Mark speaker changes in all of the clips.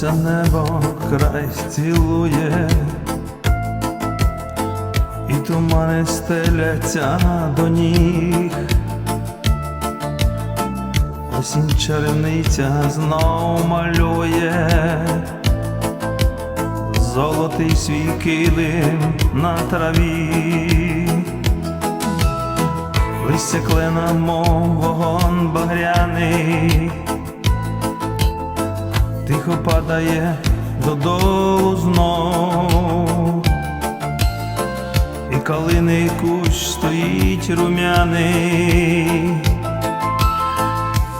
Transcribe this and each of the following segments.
Speaker 1: Сонце небо край цілує, і тумани стеляться до ніг. Осінь чарівниця знов малює. Золотий свій килим на траві, листя клена, мов вогон багряний, тихо падає додолу знов, і калиний кущ стоїть рум'яний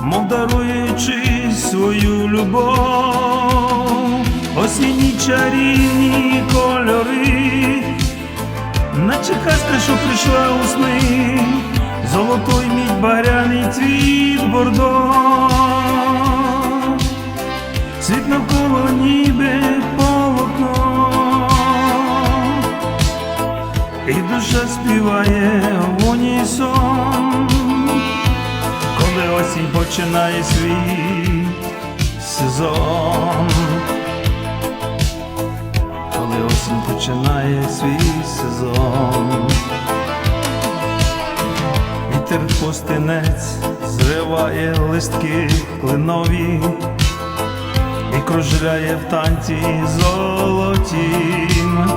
Speaker 1: мов даруючи свою любов, осінні чарівні кольори, наче казка, що прийшла у сни, золотой мідь багряний цвіт бордо, навколо ніби полотно, і душа співає в унісон коли осінь починає свій сезон, коли осінь починає свій сезон, вітер пустинець зриває листки клинові кружляє в танці золотім.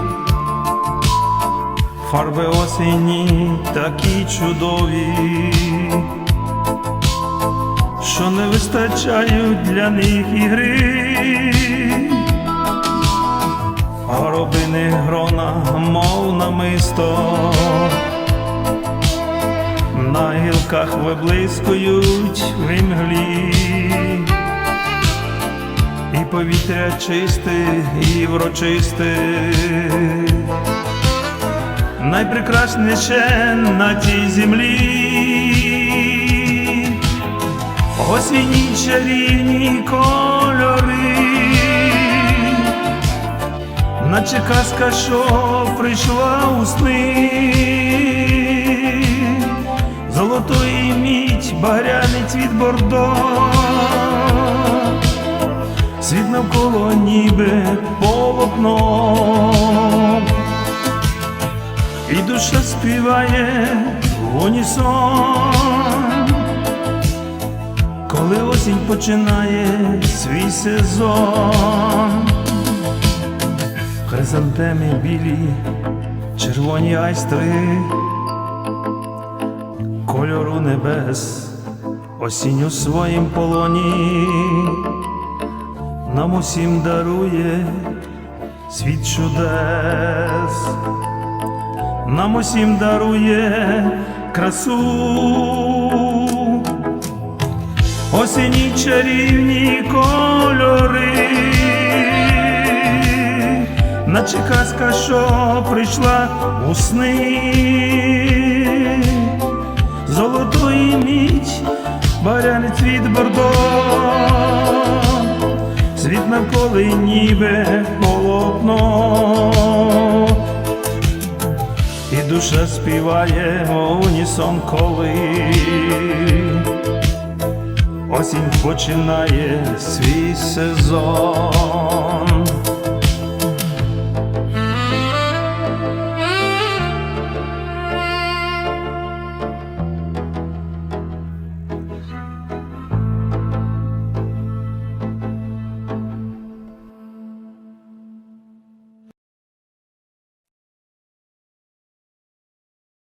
Speaker 1: Фарби осені такі чудові що не вистачають для них ігри, горобини грона, мов намисто, на гілках виблискують в імглі, і повітря чисте і врочисте. Найпрекрасніше на тій землі. Осінні чарівні кольори, наче казка, що прийшла у сни, золотої мідь, багряний цвіт бордо, світ навколо ніби полотно, і душа співає в унісон. Коли осінь починає свій сезон, хризантеми білі, червоні айстри, кольору небес, осінь у своїм полоні, нам усім дарує світ чудес, нам усім дарує красу. Осінні чарівні кольори, наче казка, що прийшла у сни, золотої мідь, баряний цвіт бордо, світ навколи ніби полотно. І душа співає унісон коли осінь починає свій сезон.